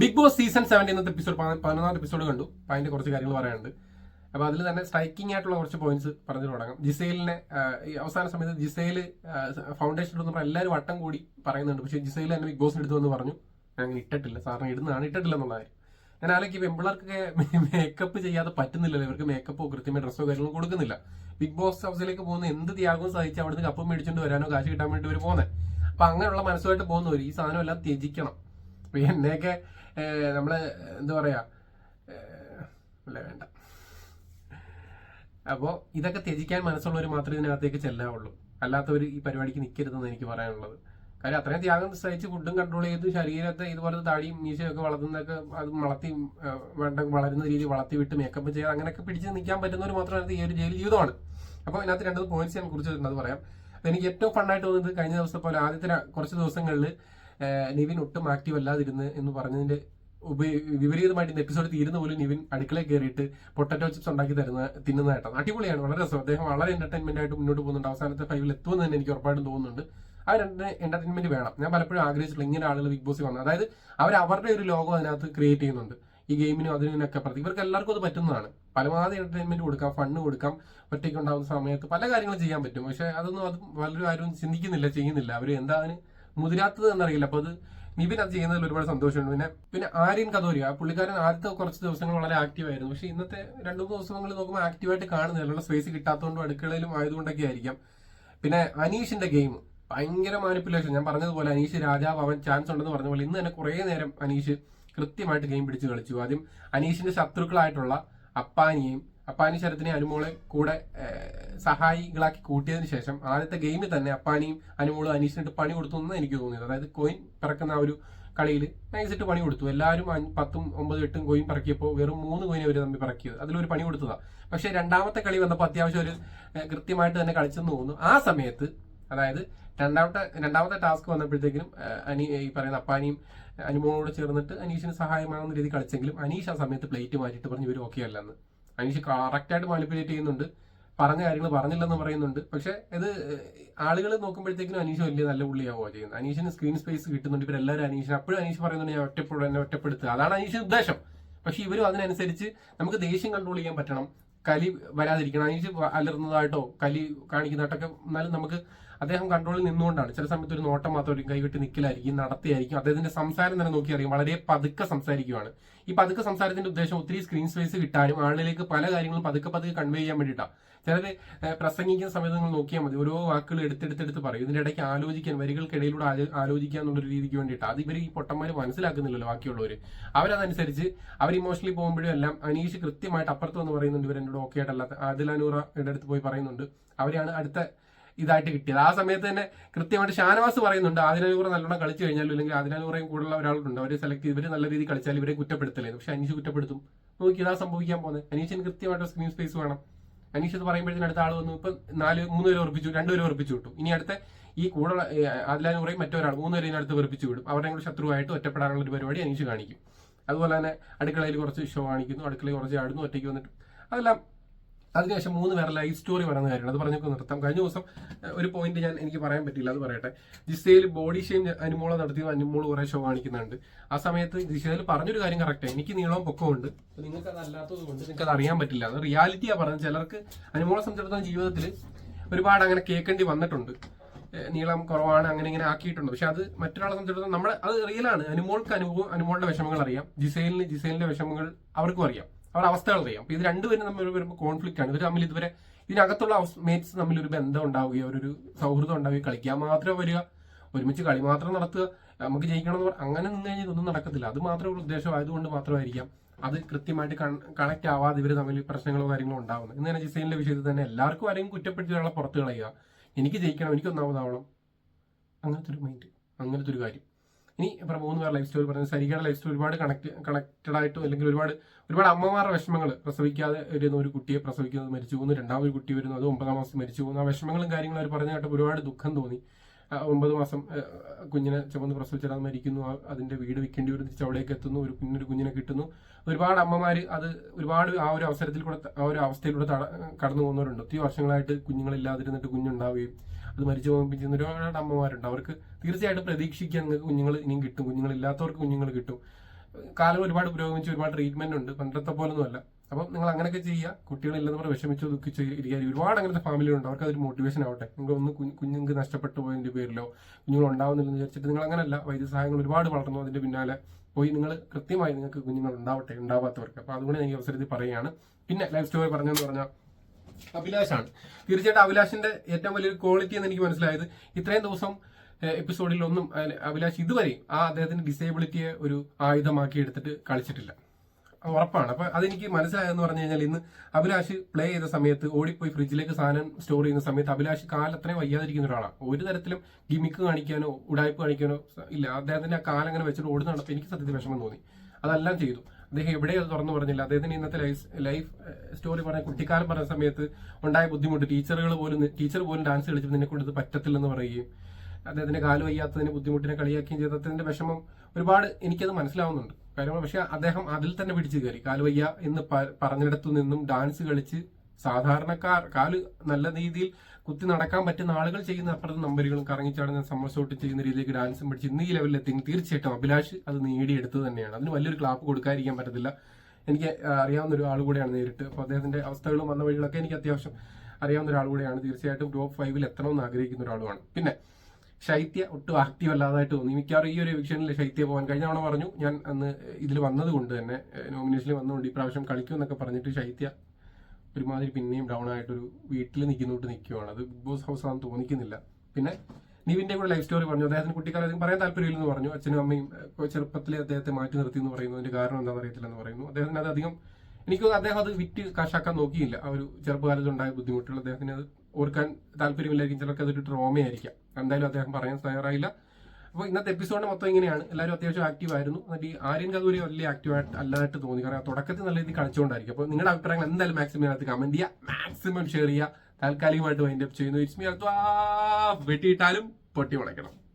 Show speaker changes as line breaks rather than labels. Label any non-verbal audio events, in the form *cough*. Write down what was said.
Big Boss season seventy ഇന്നത്തെ episode പതിനൊന്നാമത്തെ episode കണ്ടു. അപ്പം അതിന്റെ കുറച്ച് കാര്യങ്ങൾ പറയാനുണ്ട്. അപ്പോൾ അതിൽ തന്നെ സ്ട്രൈക്കിംഗ് ആയിട്ടുള്ള കുറച്ച് പോയിന്റ്സ് പറഞ്ഞു തുടങ്ങാം. ജിസൈലിനെ ഈ അവസാന സമയത്ത് ജിസൈൽ ഫൗണ്ടേഷൻ ഇടുന്ന എല്ലാവരും വട്ടം കൂടി പറയുന്നുണ്ട്. പക്ഷേ ജിസൈൽ തന്നെ ബിഗ് ബോസിന് എടുത്തു എന്ന് പറഞ്ഞു. ഞാൻ അങ്ങനെ ഇട്ടിട്ടില്ല. സാറിന് ഇടുന്നതാണ് ഇട്ടിട്ടില്ല എന്നുള്ള കാര്യം. ഞാൻ ആലോചിക്കും പെമ്പിളർക്കൊക്കെ മേക്കപ്പ് *laughs* ചെയ്യാതെ പറ്റുന്നില്ലല്ലോ. ഇവർക്ക് മേക്കപ്പോ കൃത്യമായ ഡ്രസ്സോ കാര്യങ്ങളോ കൊടുക്കുന്നില്ല. ബിഗ് ബോസ് ഹൗസിലേക്ക് പോകുന്ന എന്ത് ത്യാഗവും സഹിച്ച് അവിടുന്ന് കപ്പ് മേടിച്ചുകൊണ്ട് വരാനോ കാശ് കിട്ടാൻ വേണ്ടി ഇവർ പോകുന്നത് അപ്പൊ അങ്ങനെയുള്ള മനസ്സുമായിട്ട് പോകുന്നവർ ഈ സാധനം എല്ലാം ത്യജിക്കണം. അപ്പൊ എന്നെയൊക്കെ നമ്മൾ എന്താ പറയുക അല്ല വേണ്ട. അപ്പോൾ ഇതൊക്കെ ത്യജിക്കാൻ മനസ്സുള്ളവർ മാത്രമേ ഇതിനകത്തേക്ക് ചെല്ലാവുള്ളൂ. അല്ലാത്തവർ ഈ പരിപാടിക്ക് നിൽക്കരുതെന്ന് എനിക്ക് പറയാനുള്ളത്. കാര്യം അത്രയും ത്യാഗം സഹിച്ച് ഫുഡും കൺട്രോൾ ചെയ്ത് ശരീരത്തെ ഇതുപോലത്തെ താടിയും മീശയൊക്കെ വളർത്തുന്നതൊക്കെ അത് വളർത്തി വേണ്ട വളരുന്ന രീതി വളർത്തി വിട്ട് മേക്കപ്പ് ചെയ്യാൻ അങ്ങനെയൊക്കെ പിടിച്ച് നിൽക്കാൻ പറ്റുന്നവർ മാത്രമാണ് ഈ ഒരു ജയിൽ ജീവിതമാണ്. അപ്പോൾ ഇതിനകത്ത് രണ്ട് പോയിന്റ്സ് ഞാൻ കുറിച്ച് തരുന്നത് പറയാം. എനിക്ക് ഏറ്റവും ഫണ്ണായിട്ട് തോന്നുന്നത് കഴിഞ്ഞ ദിവസത്തെ പോലെ ആദ്യത്തെ കുറച്ച് ദിവസങ്ങളിൽ നിവിൻ ഒട്ടും ആക്റ്റീവ് അല്ലാതിരുന്ന് എന്ന് പറഞ്ഞതിന്റെ ഉപ വിപരീതമായിട്ട് ഇന്ന് എപ്പിസോഡ് തീരുന്ന പോലും നിവിൻ അടുക്കളയിൽ കയറിയിട്ട് പൊട്ടറ്റോ ചിപ്സ് ഉണ്ടാക്കി തരുന്ന തിന്നുന്നതായിട്ടാണ് അടിപൊളിയാണ് വളരെ രസം. അദ്ദേഹം വളരെ എന്റർടൈൻമെന്റ് ആയിട്ട് മുന്നോട്ട് പോകുന്നുണ്ട്. അവസാനത്തെ ഫൈവിൽ എത്തുമെന്ന് തന്നെ എനിക്ക് ഉറപ്പായിട്ടും തോന്നുന്നുണ്ട്. ആ രണ്ട് എന്റർടൈൻമെന്റ് വേണം. ഞാൻ പലപ്പോഴും ആഗ്രഹിച്ചിട്ടുള്ള ഇങ്ങനെ ആളുകൾ ബിഗ് ബോസ് വന്നത് അതായത് അവർ അവരുടെ ഒരു ലോകം അതിനകത്ത് ക്രിയേറ്റ് ചെയ്യുന്നുണ്ട്. ഈ ഗെയിമിനും അതിനൊക്കെ പ്രതി. ഇവർക്ക് എല്ലാവർക്കും അത് പറ്റുന്നതാണ്. പരമാവധി എന്റർടൈൻമെന്റ് കൊടുക്കാം ഫണ്ട് കൊടുക്കാം ഒറ്റയ്ക്ക് ഉണ്ടാകുന്ന സമയത്ത് പല കാര്യങ്ങളും ചെയ്യാൻ പറ്റും. പക്ഷെ അതൊന്നും അത് പലരും ആരും ചിന്തിക്കുന്നില്ല ചെയ്യുന്നില്ല. അവർ എന്താ മുതിരാത്തത് എന്നറിയില്ല. അപ്പൊ അത് നിവിൻ അത് ചെയ്യുന്നതിൽ ഒരുപാട് സന്തോഷമുണ്ട്. പിന്നെ പിന്നെ ആര്യൻ കഥോരി ആ പുള്ളിക്കാരൻ ആദ്യത്തെ കുറച്ച് ദിവസങ്ങൾ വളരെ ആക്റ്റീവ് ആയിരുന്നു. പക്ഷെ ഇന്നത്തെ രണ്ടു മൂന്ന് ദിവസങ്ങൾ നോക്കുമ്പോൾ ആക്റ്റീവായിട്ട് കാണുന്നില്ല. സ്പേസ് കിട്ടാത്തതുകൊണ്ടും അടുക്കളയിലും ആയതുകൊണ്ടൊക്കെ ആയിരിക്കാം. പിന്നെ അനീഷിന്റെ ഗെയിം ഭയങ്കര മാനിപ്പുലേഷൻ ഞാൻ പറഞ്ഞതുപോലെ അനീഷ് രാജാവ് അവൻ ചാൻസ് ഉണ്ടെന്ന് പറഞ്ഞ പോലെ ഇന്ന് തന്നെ കുറെ നേരം അനീഷ് കൃത്യമായിട്ട് ഗെയിം പിടിച്ച് കളിച്ചു. ആദ്യം അനീഷിന്റെ ശത്രുക്കളായിട്ടുള്ള അപ്പാനിയെയും അപ്പാനി ശരത്തിനെ അനുമോളെ കൂടെ സഹായികളാക്കി കൂട്ടിയതിനു ശേഷം ആദ്യത്തെ ഗെയിമിൽ തന്നെ അപ്പാനിയും അനുമോളും അനീഷിനിട്ട് പണി കൊടുത്തു എന്ന് എനിക്ക് തോന്നിയത്. അതായത് കോയിൻ പിറക്കുന്ന ആ ഒരു കളിയിൽ നൈസിട്ട് പണി കൊടുത്തു. എല്ലാവരും പത്തും ഒമ്പതും എട്ടും കോയിൻ പറക്കിയപ്പോൾ വെറും മൂന്ന് കോയിൻ അവർ തമ്മിൽ പറക്കിയത്. അതിലൊരു പണി കൊടുത്തതാണ് പക്ഷേ രണ്ടാമത്തെ കളി വന്നപ്പോൾ അത്യാവശ്യം ഒരു കൃത്യമായിട്ട് തന്നെ കളിച്ചെന്ന് തോന്നുന്നു. ആ സമയത്ത് അതായത് രണ്ടാമത്തെ രണ്ടാമത്തെ ടാസ്ക് വന്നപ്പോഴത്തേക്കും അനി ഈ പറയുന്ന അപ്പാനിയും അനുമോളോട് ചേർന്നിട്ട് അനീഷിന് സഹായമാകുന്ന രീതി കളിച്ചെങ്കിലും അനീഷ് ആ സമയത്ത് പ്ലേറ്റ് മാറ്റിയിട്ട് പറഞ്ഞു ഇവർ ഓക്കെ അല്ലെന്ന്. അനീഷ് കറക്റ്റായിട്ട് മാനിപ്പുലേറ്റ് ചെയ്യുന്നുണ്ട്. പറഞ്ഞ കാര്യങ്ങൾ പറഞ്ഞില്ലെന്ന് പറയുന്നുണ്ട്. പക്ഷെ ഇത് ആളുകൾ നോക്കുമ്പോഴത്തേക്കും അനീഷ് വലിയ നല്ല പുള്ളിയാവുക ചെയ്യുന്നത്. അനീഷിന് സ്ക്രീൻ സ്പേസ് കിട്ടുന്നുണ്ട്. ഇവരെല്ലാവരും അനീഷിന് അപ്പോഴും അനീഷ് പറയുന്നുണ്ട് ഞാൻ ഒറ്റപ്പെടും എന്നെ ഒറ്റപ്പെടുത്തുക. അതാണ് അനീഷ് ഉദ്ദേശം. പക്ഷെ ഇവരും അതിനനുസരിച്ച് നമുക്ക് ദേഷ്യം കൺട്രോൾ ചെയ്യാൻ പറ്റണം. കലി വരാതിരിക്കണം. അനീഷ് അലർന്നതായിട്ടോ കലി കാണിക്കുന്നതായിട്ടൊക്കെ എന്നാലും നമുക്ക് അദ്ദേഹം കൺട്രോളിൽ നിന്നുകൊണ്ടാണ്. ചില സമയത്ത് ഒരു നോട്ടം മാത്രം ഒരു കൈവിട്ട് നിൽക്കലായിരിക്കും നടത്തിയായിരിക്കും. അദ്ദേഹത്തിന്റെ സംസാരം തന്നെ നോക്കി അറിയാം. വളരെ പതുക്കെ സംസാരിക്കുകയാണ് ഈ പതുക്കെ സംസാരത്തിന്റെ ഉദ്ദേശം ഒത്തിരി സ്ക്രീൻ സ്പേസ് കിട്ടാനും ആളുകളിലേക്ക് പല കാര്യങ്ങളും പതുക്കെ പതുക്കെ കൺവേ ചെയ്യാൻ വേണ്ടിയിട്ടാണ് ചിലര് പ്രസംഗിക്കുന്ന സമയത്ത് നിങ്ങൾ നോക്കിയാൽ മതി. ഓരോ വാക്കുകൾ എടുത്തെടുത്തെടുത്ത് പറയും. ഇതിന്റെ ഇടയ്ക്ക് ആലോചിക്കാൻ വരികൾക്കിടയിലൂടെ ആലോചിക്കാൻ എന്നുള്ളൊരു രീതിക്ക് വേണ്ടിയിട്ടാണ് അത് ഇവർ ഈ പൊട്ടന്മാർ മനസ്സിലാക്കുന്നില്ലല്ലോ ബാക്കിയുള്ളവർ അവരതനുസരിച്ച് അവർ ഇമോഷണലി പോകുമ്പോഴും എല്ലാം അനീഷ് കൃത്യമായിട്ട് അപ്പുറത്ത് വന്ന് പറയുന്നുണ്ട്. ഇവർ എന്നോട് ഓക്കെ ആയിട്ടല്ലാത്ത ആദിലാനൂറ അടുത്ത് പോയി പറയുന്നുണ്ട്. അവരെയാണ് അടുത്ത ഇതായിട്ട് കിട്ടിയത്. ആ സമയത്ത് തന്നെ കൃത്യമായിട്ട് ഷാനവാസ് പറയുന്നുണ്ട് ആദിലാനൂറ നല്ലോണം കളിച്ചു കഴിഞ്ഞാലും അല്ലെങ്കിൽ ആദിനൂറയും കൂടുതലുള്ള ഒരാളുണ്ട്? അവരെ സെലക്ട് ചെയ്ത് ഇവർ നല്ല രീതിയിൽ കളിച്ചാൽ ഇവരെ കുറ്റപ്പെടുത്തലേ പക്ഷെ അനീഷ് കുറ്റപ്പെടുത്തും. നോക്കി ഇതാ സംഭവിക്കാൻ പോകുന്നത്. അനീഷിന് കൃത്യമായിട്ട് സ്ക്രീൻ സ്പേസ് വേണം. അനീഷ് ഇത് പറയുമ്പോഴത്തേന് അടുത്ത ആൾ വന്നു. ഇപ്പം നാല് മൂന്ന് പേര് ഉറപ്പിച്ചു രണ്ടുപേരും ഉറപ്പിച്ചു വിട്ടു. ഇനി അടുത്ത ഈ കൂടെ ആദിലാനൂറയും മറ്റൊരാൾ മൂന്ന് പേരെ അടുത്ത് വെറുപ്പിച്ചു വിടും. അവരുടെ കൂടെ ശത്രുവായിട്ട് ഒറ്റപ്പെടാനുള്ള ഒരു പരിപാടി അനീഷ് കാണിക്കും. അതുപോലെ തന്നെ അടുക്കളയിൽ കുറച്ച് ഷോ കാണിക്കുന്നു അടുക്കളയിൽ കുറച്ച് ആടുന്നു ഒറ്റയ്ക്ക് വന്നിട്ട്. അതെല്ലാം അതിനുശേഷം മൂന്ന് പേരെ ലൈഫ് സ്റ്റോറി പറയുന്ന കാര്യമാണ് അത് പറഞ്ഞൊക്കെ നിർത്താം. കഴിഞ്ഞ ദിവസം ഒരു പോയിന്റ് ഞാൻ എനിക്ക് പറയാൻ പറ്റില്ല അത് പറയട്ടെ. ജിസയിൽ ബോഡി ഷെയിം അനുമോളം നടത്തി അനുമോൾ കുറെ ഷോ കാണിക്കുന്നുണ്ട്. ആ സമയത്ത് ജിസയിൽ പറഞ്ഞൊരു കാര്യം കറക്റ്റാണ് എനിക്ക് നീളവും പൊക്കമുണ്ട് നിങ്ങൾക്ക് അത് അല്ലാത്തത് കൊണ്ട് നിങ്ങൾക്ക് അത് അറിയാൻ പറ്റില്ല. അത് റിയാലിറ്റിയാ പറഞ്ഞത്. ചിലർക്ക് അനുമോളെ സംബന്ധിച്ചിടത്തോളം ജീവിതത്തിൽ ഒരുപാട് അങ്ങനെ കേൾക്കേണ്ടി വന്നിട്ടുണ്ട്. നീളം കുറവാണ് അങ്ങനെ ഇങ്ങനെ ആക്കിയിട്ടുണ്ട്. പക്ഷെ അത് മറ്റൊരാളെ സംബന്ധിച്ചിടത്തോളം നമ്മൾ അത് റിയലാണ് അനുമോൾക്ക് അനുഭവം അനുമോളുടെ വിഷമങ്ങൾ അറിയാം. ജിസൈലിന് ജിസൈലിന്റെ വിഷമങ്ങൾ അവർക്കും അറിയാം. അവരുടെ അവസ്ഥകൾ അറിയാം. അപ്പൊ ഇത് രണ്ടുപേരും തമ്മിൽ വരുമ്പോൾ കോൺഫ്ലിക്റ്റ് ആണ്. ഇവർ തമ്മിൽ ഇതുവരെ ഇതിനകത്തുള്ള മേറ്റ്സ് തമ്മിൽ ഒരു ബന്ധം ഉണ്ടാവുകയോ ഒരു സൗഹൃദം ഉണ്ടാവുകയോ കളിക്കാൻ മാത്രം വരിക ഒരുമിച്ച് കളി മാത്രം നടത്തുക നമുക്ക് ജയിക്കണം എന്ന് അങ്ങനെ നിന്ന് കഴിഞ്ഞാൽ ഇതൊന്നും നടക്കത്തില്ല. അത് മാത്രമേ ഉള്ള ഉദ്ദേശം. ആയതുകൊണ്ട് മാത്രമായിരിക്കാം അത് കൃത്യമായിട്ട് കണക്ട് ആവാതെ ഇവർ തമ്മിൽ പ്രശ്നങ്ങളോ കാര്യങ്ങളോ ഉണ്ടാവുന്നത്. ഇന്ന് ജിസൈലിന്റെ വിഷയത്തിൽ തന്നെ എല്ലാവർക്കും ആരെയും കുറ്റപ്പെടുത്തി ഒരാളെ പുറത്ത് കളയുക. എനിക്ക് ജയിക്കണം എനിക്ക് ഒന്നാമതാവണം അങ്ങനത്തെ ഒരു മൈൻഡ് അങ്ങനത്തെ ഒരു കാര്യം. ഇനി ഇപ്പം മൂന്ന് പേർ ലൈഫ് സ്റ്റോറി പറയുന്നത് സരികയുടെ ലൈഫ് സ്റ്റോറി ഒരുപാട് കണക്ട് കണക്റ്റഡ് ആയിട്ടും അല്ലെങ്കിൽ ഒരുപാട് ഒരുപാട് അമ്മമാരുടെ വിഷമങ്ങൾ പ്രസവിക്കാതെ വരുന്ന ഒരു കുട്ടിയെ പ്രസവിക്കുന്നത് മരിച്ചു പോകുന്നു. രണ്ടാമത് കുട്ടി വരുന്നു. അത് ഒമ്പതാം മാസം മരിച്ചു പോകുന്നു. ആ വിഷമങ്ങളും കാര്യങ്ങളും അവർ പറഞ്ഞു കേട്ടപ്പോൾ ഒരുപാട് ദുഃഖം തോന്നി. ഒമ്പത് മാസം കുഞ്ഞിനെ ചുമന്ന് പ്രസവിച്ചിട്ട് അത് മരിക്കുന്നു അതിന്റെ വീട് വിൽക്കേണ്ടി വരും തിരിച്ച് അവിടേക്ക് എത്തുന്നു. ഒരു പിന്നൊരു കുഞ്ഞിനെ കിട്ടുന്നു. ഒരുപാട് അമ്മമാർ അത് ഒരുപാട് ആ ഒരു അവസരത്തിൽ കൂടെ ആ ഒരു അവസ്ഥയിലൂടെ കടന്നു പോകുന്നവരുണ്ട്. ഒത്തിരി വർഷങ്ങളായിട്ട് കുഞ്ഞുങ്ങളില്ലാതിരുന്നിട്ട് കുഞ്ഞുണ്ടാവുകയും അത് മരിച്ചു പോകുമ്പോൾ ഒരുപാട് അമ്മമാരുണ്ട്. അവർക്ക് തീർച്ചയായിട്ടും പ്രതീക്ഷിക്കാൻ നിങ്ങൾക്ക് കുഞ്ഞുങ്ങൾ ഇനിയും കിട്ടും. കുഞ്ഞുങ്ങളില്ലാത്തവർക്ക് കുഞ്ഞുങ്ങൾ കിട്ടും. കാലം ഒരുപാട് പുരോഗമിച്ച് ഒരുപാട് ട്രീറ്റ്മെന്റ് ഉണ്ട്. പണ്ടത്തെ പോലൊന്നുമല്ല. അപ്പം നിങ്ങൾ അങ്ങനെയൊക്കെ ചെയ്യുക. കുട്ടികളില്ലെന്ന് പറഞ്ഞ് വിഷമിച്ചു ദുഃഖിച്ച് ഇരിക്കാൻ ഒരുപാട് അങ്ങനത്തെ ഫാമിലി ഉണ്ട്. അവർക്ക് അതൊരു മോട്ടിവേഷൻ ആവട്ടെ. നിങ്ങൾ ഒന്ന് കുഞ്ഞ് കുഞ്ഞുങ്ങൾക്ക് നഷ്ടപ്പെട്ടു പോയതിന്റെ പേരിലോ കുഞ്ഞുങ്ങൾ ഉണ്ടാവുന്നില്ലെന്ന് വിചാരിച്ചിട്ട് നിങ്ങൾ അങ്ങനെയല്ല വൈദ്യസഹായങ്ങൾ ഒരുപാട് വളർന്നു അതിന്റെ പിന്നാലെ പോയി നിങ്ങൾ കൃത്യമായി നിങ്ങൾക്ക് കുഞ്ഞുങ്ങൾ ഉണ്ടാവട്ടെ ഉണ്ടാവാത്തവർക്ക്. അപ്പോൾ അതുകൊണ്ട് ഞാൻ ഈ അവസരത്തിൽ പറയുകയാണ്. പിന്നെ ലൈഫ് സ്റ്റോറി പറഞ്ഞെന്ന് പറഞ്ഞാൽ അഭിലാഷാണ്. തീർച്ചയായിട്ടും അഭിലാഷിന്റെ ഏറ്റവും വലിയൊരു ക്വാളിറ്റി എന്ന് എനിക്ക് മനസ്സിലായത് ഇത്രയും ദിവസം എപ്പിസോഡിലൊന്നും അഭിലാഷ് ഇതുവരെയും ആ അദ്ദേഹത്തിന്റെ ഡിസേബിലിറ്റിയെ ഒരു ആയുധമാക്കി എടുത്തിട്ട് കളിച്ചിട്ടില്ല. ഉറപ്പാണ്. അപ്പൊ അതെനിക്ക് മനസ്സിലായെന്ന് പറഞ്ഞു കഴിഞ്ഞാൽ ഇന്ന് അഭിലാഷ് പ്ലേ ചെയ്ത സമയത്ത് ഓടിപ്പോയി ഫ്രിഡ്ജിലേക്ക് സാധനം സ്റ്റോർ ചെയ്യുന്ന സമയത്ത് അഭിലാഷ് കാലത്രയും വയ്യാതിരിക്കുന്ന ഒരാളാണ്. ഒരു തരത്തിലും ഗിമിക്ക് കാണിക്കാനോ ഉടായ്പ കാണിക്കാനോ ഇല്ല. അദ്ദേഹത്തിന്റെ ആ കാലം അങ്ങനെ വെച്ചിട്ട് ഓടുന്ന കണ്ടപ്പോൾ എനിക്ക് സത്യത്തിൽ വിഷമം തോന്നി. അതെല്ലാം ചെയ്തു. അദ്ദേഹം എവിടെയും തുറന്നു പറഞ്ഞില്ല. അദ്ദേഹത്തിന് ഇന്നത്തെ ലൈഫ് ലൈഫ് സ്റ്റോറി പറഞ്ഞ കുട്ടിക്കാലം പറഞ്ഞ സമയത്ത് ഉണ്ടായ ബുദ്ധിമുട്ട് ടീച്ചറുകൾ പോലും ടീച്ചർ പോലും ഡാൻസ് കളിച്ചപ്പോൾ നിന്നെ കൊണ്ട് പറ്റത്തില്ലെന്ന് പറയുകയും അദ്ദേഹത്തിന്റെ കാൽ വയ്യാത്തതിന് ബുദ്ധിമുട്ടിനെ കളിയാക്കുകയും ചെയ്തതിന്റെ വിഷമം ഒരുപാട് എനിക്കത് മനസ്സിലാവുന്നുണ്ട്. കാര്യം പക്ഷെ അദ്ദേഹം അതിൽ തന്നെ പിടിച്ചു കയറി. കാൽ വയ്യ എന്ന് പറഞ്ഞിടത്തു നിന്നും ഡാൻസ് കളിച്ച് സാധാരണക്കാർ കാൽ നല്ല രീതിയിൽ കുത്തി നടക്കാൻ പറ്റുന്ന ആളുകൾ ചെയ്യുന്ന അപ്പുറത്തെ നമ്പറുകളും കറങ്ങിച്ചാടുന്ന സമ്മർസോട്ട് ചെയ്യുന്ന രീതിയിലേക്ക് ഡാൻസും പഠിച്ച് ഇന്ന് ഈ ലെവലിലെത്തി തീർച്ചയായിട്ടും അഭിലാഷ് അത് നേടിയെടുത്തത് തന്നെയാണ്. അതിന് വലിയൊരു ക്ലാപ്പ് കൊടുക്കാതിരിക്കാൻ പറ്റത്തില്ല. എനിക്ക് അറിയാവുന്ന ഒരു ആൾ കൂടെയാണ് നേരിട്ട്. അപ്പോൾ അദ്ദേഹത്തിന്റെ അവസ്ഥകളും വന്ന വഴികളൊക്കെ എനിക്ക് അത്യാവശ്യം അറിയാവുന്ന ഒരാൾ കൂടെയാണ്. തീർച്ചയായിട്ടും ടോപ്പ് ഫൈവിൽ എത്തണമെന്ന് ആഗ്രഹിക്കുന്ന ഒരാളുമാണ്. പിന്നെ ശൈത്യ ഒട്ടും ആക്റ്റീവ് അല്ലാതായിട്ട് തോന്നി. മിക്കവാറും ഈ ഒരു എവിക്ഷനിൽ ശൈത്യ പോകാൻ കഴിഞ്ഞ തവണ പറഞ്ഞു ഞാൻ അന്ന് ഇതിൽ വന്നതുകൊണ്ട് തന്നെ നോമിനേഷനിൽ വന്നുകൊണ്ട് ഈ പ്രാവശ്യം കളിക്കും എന്നൊക്കെ പറഞ്ഞിട്ട് ശൈത്യ ഒരുമാതിരി പിന്നെയും ഡൗൺ ആയിട്ടൊരു വീട്ടിൽ നിൽക്കുന്നോട്ട് നിൽക്കുകയാണ് അത് ബിഗ് ബോസ് ഹൗസ് ആണെന്ന് തോന്നിക്കുന്നില്ല. പിന്നെ നിവിന്റെ കൂടെ ലൈഫ് സ്റ്റോറി പറഞ്ഞു. അദ്ദേഹത്തിന് കുട്ടിക്കാലം പറയാൻ താല്പര്യമില്ലെന്ന് പറഞ്ഞു. അച്ഛനും അമ്മയും ഏഹ്, ചെറുപ്പത്തിലെ അദ്ദേഹത്തെ മാറ്റി നിർത്തി എന്ന് പറയുന്നു. അതിന്റെ കാരണം എന്താണെന്ന് അറിയത്തില്ലെന്ന് പറയുന്നു. അദ്ദേഹത്തിന് അത് അധികം എനിക്ക് അദ്ദേഹം അത് വിറ്റ് കാശാക്കാൻ നോക്കിയില്ല. ആ ഒരു ചെറുപ്പകാലത്ത് ഉണ്ടായ ബുദ്ധിമുട്ടുകൾ അദ്ദേഹത്തിന് അത് ഓർക്കാൻ താല്പര്യമില്ലായിരിക്കും. ചിലർക്ക് അതൊരു ട്രോമയായിരിക്കാം. എന്തായാലും അദ്ദേഹം പറയാൻ തയ്യാറായില്ല. അപ്പോൾ ഇന്നത്തെ എപ്പിസോഡ് മൊത്തം ഇങ്ങനെയാണ്. എല്ലാവരും അത്യാവശ്യം ആക്റ്റീവ് ആയിരുന്നു. എന്നിട്ട് ഈ ആര്യൻ കഥൂരി വലിയ ആക്റ്റീവ് ആയിട്ട് അല്ലാതായിട്ട് തോന്നി. കാരണം തുടക്കത്തിൽ നല്ല രീതിയിൽ കളിച്ചുകൊണ്ടായിരിക്കും. അപ്പോൾ നിങ്ങളുടെ അഭിപ്രായങ്ങൾ എന്തായാലും മാക്സിമം അതിനകത്ത് കമന്റ് ചെയ്യുക. മാക്സിമം ഷെയർ ചെയ്യുക. താൽക്കാലികമായിട്ട് വൈൻഡപ്പ് ചെയ്യുന്നു. ഇറ്റ്സ് മീ വെട്ടിയിട്ടാലും പൊട്ടി മുളയ്ക്കണം.